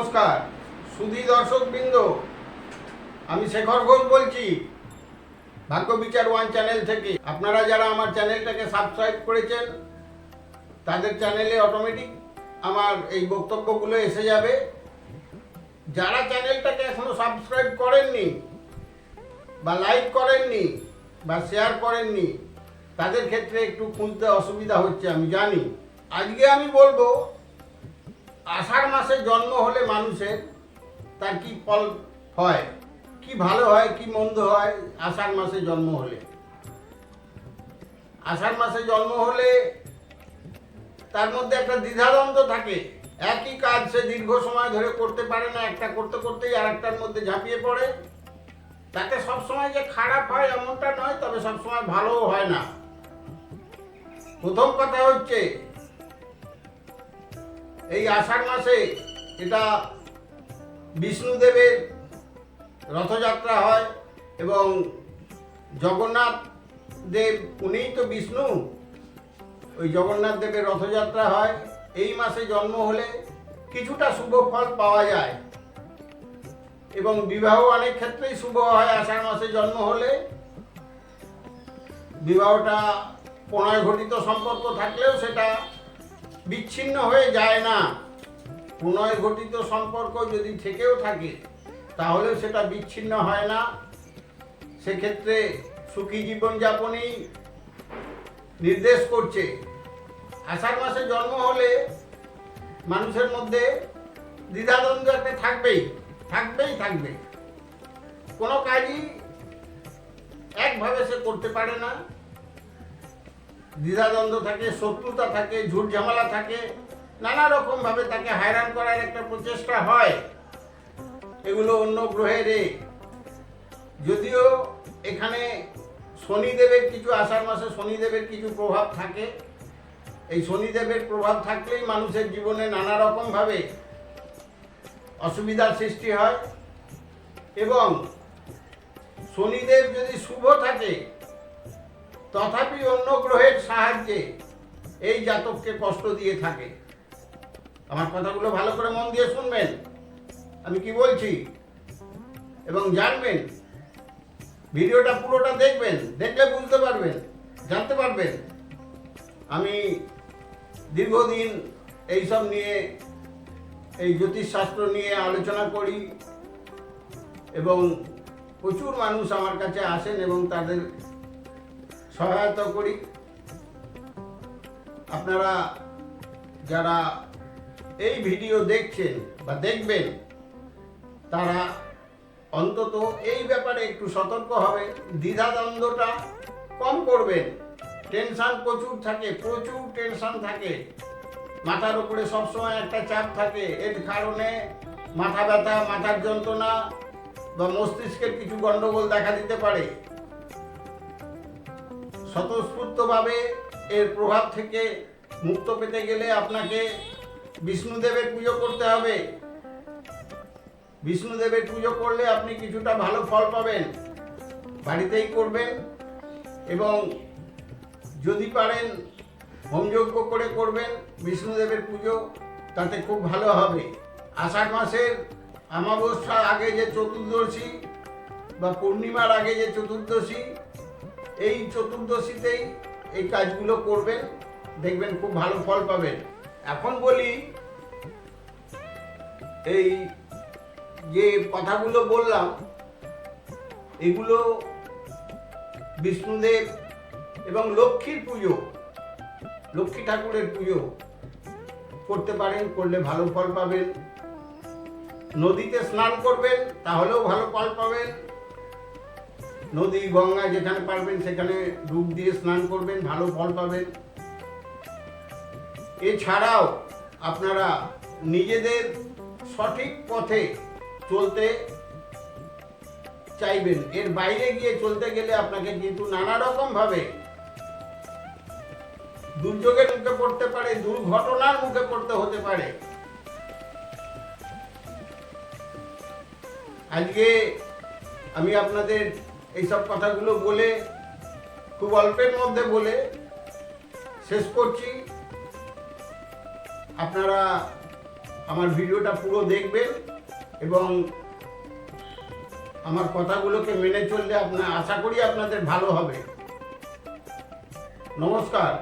নমস্কার। সুধী দর্শক বৃন্দ আমি শেখর ঘোষ বলছি, ভাগ্য বিচার ওয়ান চ্যানেল থেকে। আপনারা যারা আমার চ্যানেলটাকে সাবস্ক্রাইব করেছেন, তাদের চ্যানেলে অটোমেটিক আমার এই বক্তব্যগুলো এসে যাবে। যারা চ্যানেলটাকে এখনও সাবস্ক্রাইব করেননি, বা লাইক করেননি, বা শেয়ার করেননি, তাদের ক্ষেত্রে একটু খুঁজতে অসুবিধা হচ্ছে, আমি জানি। আজকে আমি বলব আষাঢ় মাসে জন্ম হলে মানুষের তার কি ফল হয়? কি ভালো হয়, কি মন্দ হয় আষাঢ় মাসে জন্ম হলে? আষাঢ় মাসে জন্ম হলে তার মধ্যে একটা দ্বিধাদ্বন্দ্ব থাকে। একই কাজ সে দীর্ঘ সময় ধরে করতে পারে না, একটা করতে করতেই আর একটার মধ্যে ঝাঁপিয়ে পড়ে। তাতে সবসময় যে খারাপ হয় এমনটা নয়, তবে সবসময় ভালোও হয় না। প্রথম কথা হচ্ছে এই আষাঢ় মাসে এটা বিষ্ণুদেবের রথযাত্রা হয় এবং জগন্নাথ দেব, উনিই তো বিষ্ণু, ওই জগন্নাথ দেবের রথযাত্রা হয়। এই মাসে জন্ম হলে কিছুটা শুভ ফল পাওয়া যায় এবং বিবাহ অনেক ক্ষেত্রেই শুভ হয়। আষাঢ় মাসে জন্ম হলে বিবাহটা প্রণয় ঘটিত সম্পর্ক থাকলেও সেটা বিচ্ছিন্ন হয়ে যায় না। প্রণয় ঘটিত সম্পর্ক যদি থেকেও থাকে তাহলেও সেটা বিচ্ছিন্ন হয় না। সেক্ষেত্রে সুখী জীবনযাপনই নির্দেশ করছে। আষাঢ় মাসে জন্ম হলে মানুষের মধ্যে দ্বিধাদ্বন্দ্ব একটা থাকবেই থাকবেই থাকবে কোনো কাজই একভাবে সে করতে পারে না। দ্বিধাদ্বন্দ্ব থাকে, শত্রুতা থাকে ঝুট ঝামেলা থাকে, নানা রকম ভাবে তাকে হয়রান করার একটা প্রচেষ্টা হয়। এগুলো অন্য গ্রহের। যদিও এখানে শনিদেবের কিছু আষাঢ় মাসে শনিদেবের কিছু প্রভাব থাকে। এই শনিদেবের প্রভাব থাকলেই মানুষের জীবনে নানা রকম ভাবে অসুবিধার সৃষ্টি হয়। এবং শনিদেব যদি শুভ থাকে তথাপি অন্য গ্রহের সাহায্যে এই জাতককে কষ্ট দিয়ে থাকে। আমার কথাগুলো ভালো করে মন দিয়ে শুনবেন। আমি কি বলছি? এবং জানবেন, ভিডিওটা পুরোটা দেখবেন, দেখলে বুঝতে পারবেন, জানতে পারবেন। আমি দীর্ঘদিন এইসব নিয়ে, এই জ্যোতিষশাস্ত্র নিয়ে আলোচনা করি এবং প্রচুর মানুষ আমার কাছে আসেন এবং তাদের সহায়তা করি। আপনারা যারা এই ভিডিও দেখছেন বা দেখবেন, তারা অন্তত এই ব্যাপারে একটু সতর্ক হবে। দ্বিধাদ্বন্দ্বটা কম করবেন। টেনশান প্রচুর থাকে, প্রচুর টেনশান থাকে। মাথার উপরে সবসময় একটা চাপ থাকে। এর কারণে মাথা ব্যথা, মাথার যন্ত্রণা বা মস্তিষ্কের কিছু গন্ডগোল দেখা দিতে পারে। স্বতঃস্ফূর্তভাবে এর প্রভাব থেকে মুক্ত পেতে গেলে আপনাকে বিষ্ণুদেবের পুজো করতে হবে। বিষ্ণুদেবের পুজো করলে আপনি কিছুটা ভালো ফল পাবেন। বাড়িতেই করবেন এবং যদি পারেন হোমযজ্ঞ করে করবেন বিষ্ণুদেবের পুজো, তাতে খুব ভালো হবে। আষাঢ় মাসের অমাবস্যার আগে যে চতুর্দশী বা পূর্ণিমার আগে যে চতুর্দশী এই চতুর্দশীতেই এই কাজগুলো করবেন, দেখবেন খুব ভালো ফল পাবেন। এখন বলি, এই যে কথাগুলো বললাম, এগুলো বিষ্ণুদেব এবং লক্ষ্মীর পুজো, লক্ষ্মী ঠাকুরের পুজো করতে পারেন, করলে ভালো ফল পাবেন। নদীতে স্নান করবেন, তাহলেও ভালো ফল পাবেন। নদী, গঙ্গা যেখানে পারবেন সেখানে ডুব দিয়ে স্নান করবেন, ভালো ফল পাবেন। এছাড়াও আপনারা নিজেদের সঠিক পথে চলতে চাইবেন। এর বাইরে গিয়ে চলতে গেলে আপনাকে কিন্তু নানা রকম ভাবে দুর্যোগের মুখে পড়তে পারে, দুর্ঘটনার মুখে পড়তে হতে পারে। আজকে আমি আপনাদের এইসব কথাগুলো বলে, খুব অল্পের মধ্যে বলে শেষ করছি। আপনারা আমার ভিডিওটা পুরো দেখবেন এবং আমার কথাগুলোকে মেনে চললে আপনার, আশা করি আপনাদের ভালো হবে। নমস্কার।